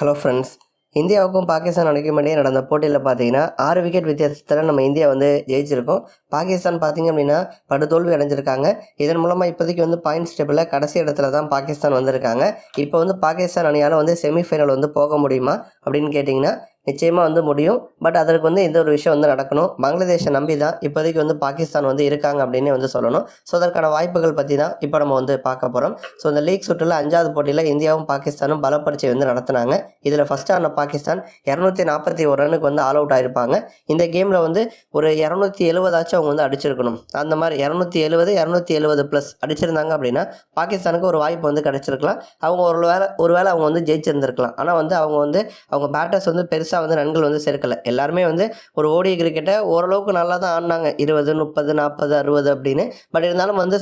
Hello friends இந்தியாவுக்கும் பாகிஸ்தான் அணிக்கும் நடந்த போட்டியில் பார்த்தீங்கன்னா ஆறு விக்கெட் வித்தியாசத்தில் நம்ம இந்தியா வந்து ஜெயிச்சிருக்கோம். பாகிஸ்தான் பார்த்திங்க அப்படின்னா படுதோல்வி அடைஞ்சிருக்காங்க. இதன் மூலமாக இப்போதைக்கு வந்து பாயிண்ட்ஸ் டேபிளில் கடைசி இடத்துல தான் பாகிஸ்தான் வந்திருக்காங்க. இப்போ வந்து பாகிஸ்தான் அணியால் வந்து செமிஃபைனல் வந்து போக முடியுமா அப்படின்னு கேட்டிங்கன்னா நிச்சயமாக வந்து முடியும். பட் அதற்கு வந்து இந்த ஒரு விஷயம் வந்து நடக்கணும்? பங்களாதேஷை நம்பி தான் இப்போதைக்கு வந்து பாகிஸ்தான் வந்து இருக்காங்க அப்படின்னு வந்து சொல்லணும். ஸோ அதற்கான வாய்ப்புகள் பற்றி தான் இப்போ நம்ம வந்து பார்க்க போகிறோம் ஸோ இந்த லீக் சுற்றில் அஞ்சாவது போட்டியில் இந்தியாவும் பாகிஸ்தானும் பலப்பரிச்சை வந்து நடத்தினாங்க. இதில் ஃபஸ்ட்டு ஆன பாகிஸ்தான் இரநூத்தி நாற்பத்தி ஒரு ரனுக்கு வந்து ஆல் அவுட் ஆயிருப்பாங்க. இந்த கேமில் வந்து ஒரு இரநூத்தி எழுபதாச்சும் அவங்க வந்து அடிச்சிருக்கணும். அந்த மாதிரி இரநூத்தி எழுபது இரநூத்தி எழுபது ப்ளஸ் அடிச்சிருந்தாங்க அப்படின்னா பாகிஸ்தானுக்கு ஒரு வாய்ப்பு வந்து கிடச்சிருக்கலாம். அவங்க ஒரு வேளை ஒரு வேளை அவங்க வந்து ஜெயிச்சிருந்திருக்கலாம். ஆனால் வந்து அவங்க வந்து அவங்க பேட்டர்ஸ் வந்து பெருசாக வந்து ரன்கள் வந்து சேர்க்கலை. எல்லாருமே வந்து ஒரு ஓடிய கிரிக்கெட்டை ஓரளவுக்கு நல்லா தான் ஆடினாங்க. இருபது முப்பது நாற்பது அறுபது அப்படின்னு. பட் இருந்தாலும் வந்து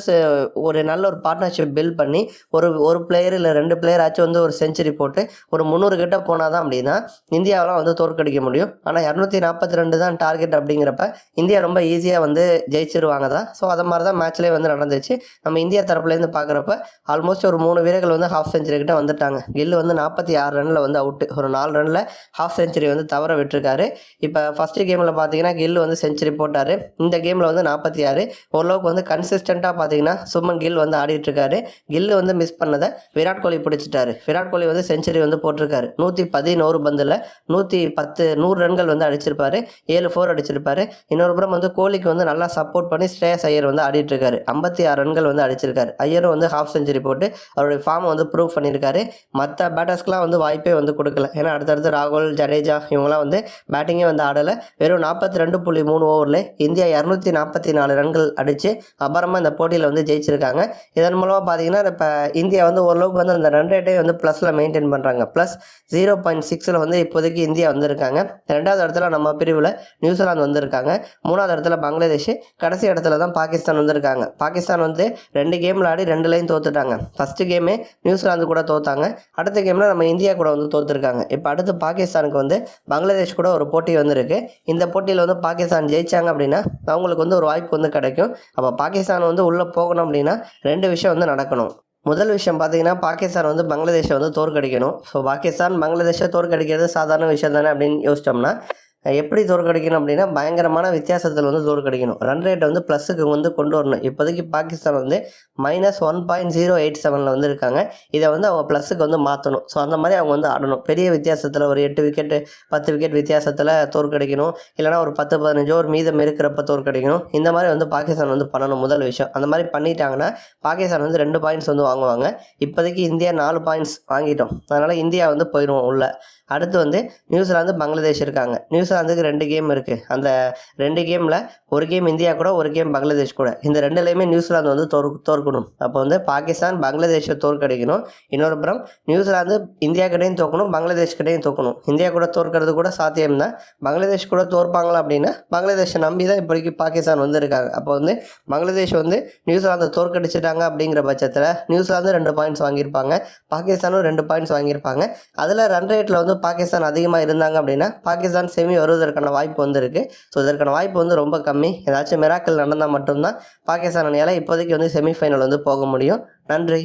ஒரு நல்ல ஒரு பார்ட்னர்ஷிப் பில்ட் பண்ணி ஒரு ஒரு பிளேயர் இல்லை ரெண்டு பிளேயர் ஆச்சும் வந்து ஒரு செஞ்சுரி போட்டு ஒரு முந்நூறு கிட்ட போனால் தான் அப்படின்னா இந்தியாவெலாம் வந்து தோற்கடிக்க முடியும். ஆனால் இரநூத்தி நாற்பத்தி ரெண்டு தான் டார்கெட் அப்படிங்கிறப்ப இந்தியா ரொம்ப ஈஸியாக வந்து ஜெயிச்சிருவாங்க தான். ஸோ அதை மாதிரி தான் மேட்ச்லேயே வந்து நடந்துச்சு. நம்ம இந்தியா தரப்புலேருந்து பார்க்குறப்ப ஆல்மோஸ்ட் ஒரு மூணு வீரர்கள் வந்து ஹாஃப் செஞ்சுரி கிட்ட வந்துட்டாங்க. கில்லு வந்து நாற்பத்தி ஆறு ரனில் வந்து அவுட்டு ஒரு நாலு ரனில் ஹாஃப் செஞ்சுரி வந்து தவற விட்டுருக்காரு. இப்போ ஃபஸ்ட்டு கேமில் பார்த்தீங்கன்னா கில் வந்து செஞ்சுரி போட்டார். இந்த கேமில் வந்து நாற்பத்தி ஆறு. ஓரளவுக்கு வந்து கன்சிஸ்டண்ட்டாக பார்த்தீங்கன்னா சும்மன் கில் வந்து ஆடிட்டு இருக்காரு கில் வந்து மிஸ் பண்ணதை விராட் கோலி பிடிச்சிட்டாரு. விராட் கோலி வந்து செஞ்சுரி வந்து போட்டிருக்காரு. நூற்றி பதினோரு பந்தில் நூற்றி பத்து நூறு ரன்கள் வந்து அடிச்சிருப்பாரு. ஏழு ஃபோர் அடிச்சிருப்பாரு. இன்னொரு புறம் வந்து கோலிக்கு வந்து நல்லா சப்போர்ட் பண்ணி ஸ்ரேயஸ் ஐயர் வந்து ஆடிட்டு இருக்காரு ஐம்பத்தி ஆறு ரன்கள் வந்து அடிச்சிருக்காரு. ஐயரும் வந்து ஹாஃப் செஞ்சுரி போட்டு அவருடைய ஃபார்மை வந்து ப்ரூவ் பண்ணியிருக்காரு. மற்ற பேட்டர்ஸ்க்குலாம் வந்து வாய்ப்பே வந்து கொடுக்கல. ஏன்னா அடுத்தடுத்து ராகுல் ஜடேஜா இவங்களாம் வந்து பேட்டிங்கே வந்து ஆடலை. வெறும் நாற்பத்தி ரெண்டு புள்ளி மூணு ஓவரில் இந்தியா இரநூத்தி நாற்பத்தி நாலு ரன்கள் அடித்து அப்புறமா இந்த போட்டியில் வந்து ஜெயிச்சிருக்காங்க. இதன் மூலமாக பார்த்தீங்கன்னா இப்போ இந்தியா வந்து ஓரளவுக்கு வந்து அந்த ரன் ரேட்டே வந்து ப்ளஸில் மெயின்டைன் பண்ணுறாங்க ப்ளஸ் ஜீரோ பாயிண்ட் சிக்ஸில் வந்து இப்போதைக்கு இந்தியா வந்திருக்காங்க. ரெண்டாவது இடத்துல நம்ம பிரிவில் நியூசிலாந்து வந்திருக்காங்க. மூணாவது இடத்துல பங்களாதேஷ் கடைசி இடத்துல தான் பாகிஸ்தான் வந்திருக்காங்க. பாகிஸ்தான் வந்து ரெண்டு கேமில் ஆடி ரெண்டுலையும் தோத்துட்டாங்க. ஃபஸ்ட்டு கேமே நியூசிலாந்து கூட தோத்தாங்க. அடுத்த கேமில் நம்ம இந்தியா கூட வந்து தோத்துருக்காங்க. இப்போ அடுத்து பாகிஸ்தானுக்கு வந்து பங்களாதேஷ் கூட ஒரு போட்டி வந்திருக்கு. இந்த போட்டியில் வந்து பாகிஸ்தான் ஜெயிச்சாங்க அப்படின்னா அவங்களுக்கு வந்து ஒரு வாய்ப்பு வந்து கிடைக்கும். அப்போ பாகிஸ்தான் வந்து உள்ளே போகணும் அப்படின்னா ரெண்டு விஷயம் வந்து நடக்கணும். முதல் விஷயம் பார்த்தீங்கன்னா பாகிஸ்தான் வந்து பங்களாதேஷை வந்து தோற்கடிக்கணும். ஸோ பாகிஸ்தான் பங்களாதேஷை தோற்கடிக்கிறது சாதாரண விஷயம் தானே அப்படின்னு யோசிச்சோம்னா எப்படி தோற்கடிக்கணும் அப்படின்னா பயங்கரமான வித்தியாசத்தில் வந்து தோற்கடிக்கணும். ரன் ரேட்டை வந்து ப்ளஸுக்கு வந்து கொண்டு வரணும். இப்போதைக்கு பாகிஸ்தான் வந்து minus one point zero eight செவனில் வந்து இருக்காங்க. இதை வந்து அவங்க ப்ளஸுக்கு வந்து மாற்றணும் ஸோ அந்த மாதிரி அவங்க வந்து ஆடணும். பெரிய வித்தியாசத்தில் ஒரு எட்டு விக்கெட் பத்து விக்கெட் வித்தியாசத்தில் தோற்கடிக்கணும். இல்லைனா ஒரு பத்து பதினஞ்சு ஓவர் மீதம் இருக்கிறப்ப தோற்கடிக்கணும். இந்த மாதிரி வந்து பாகிஸ்தான் வந்து பண்ணணும் முதல் விஷயம். அந்த மாதிரி பண்ணிட்டாங்கன்னா பாகிஸ்தான் வந்து ரெண்டு பாயிண்ட்ஸ் வந்து வாங்குவாங்க. இப்போதைக்கு இந்தியா நாலு பாயிண்ட்ஸ் வாங்கிட்டோம். அதனால் இந்தியா வந்து போயிடுவோம் உள்ள. அடுத்து வந்து நியூசிலாந்து பங்களாதேஷ் இருக்காங்க. நியூசிலாந்துக்கு ரெண்டு கேம் இருக்குது அந்த ரெண்டு கேமில் ஒரு கேம் இந்தியா கூட ஒரு கேம் பங்களாதேஷ் கூட. இந்த ரெண்டுலேயுமே நியூசிலாந்து வந்து தோற் தோற்கணும். அப்போ வந்து பாகிஸ்தான் பங்களாதேஷை தோற்கடிக்கணும். இன்னொரு புறம் நியூசிலாந்து இந்தியா கிட்டையும் தோக்கணும் பங்களாதேஷ் கிட்டையும் தோக்கணும். இந்தியா கூட தோற்கிறது கூட சாத்தியம் தான் பங்களாதேஷ் கூட தோற்பாங்களா அப்படின்னா பங்களாதேஷை நம்பி தான் இப்போதைக்கு பாகிஸ்தான் வந்திருக்காங்க. அப்போ வந்து பங்களாதேஷ் வந்து நியூசிலாந்தை தோற்கடிச்சிட்டாங்க அப்படிங்கிற பட்சத்தில் நியூசிலாந்து ரெண்டு பாயிண்ட்ஸ் வாங்கியிருப்பாங்க. பாகிஸ்தானும் ரெண்டு பாயிண்ட்ஸ் வாங்கியிருப்பாங்க. அதில் ரன் ரேட்டில் வந்து பாகிஸ்தான் அதிகமாக இருந்தாங்க அப்படின்னா பாகிஸ்தான் செமி வருவதற்கான வாய்ப்பு வந்து இருக்குது ஸோ இதற்கான வாய்ப்பு வந்து ரொம்ப கம்மி. ஏதாச்சும் மிராக்கள் நடந்தால் மட்டும்தான் பாகிஸ்தான் அணியால் இப்போதைக்கு வந்து செமிஃபைனல் வந்து போக முடியும். நன்றி.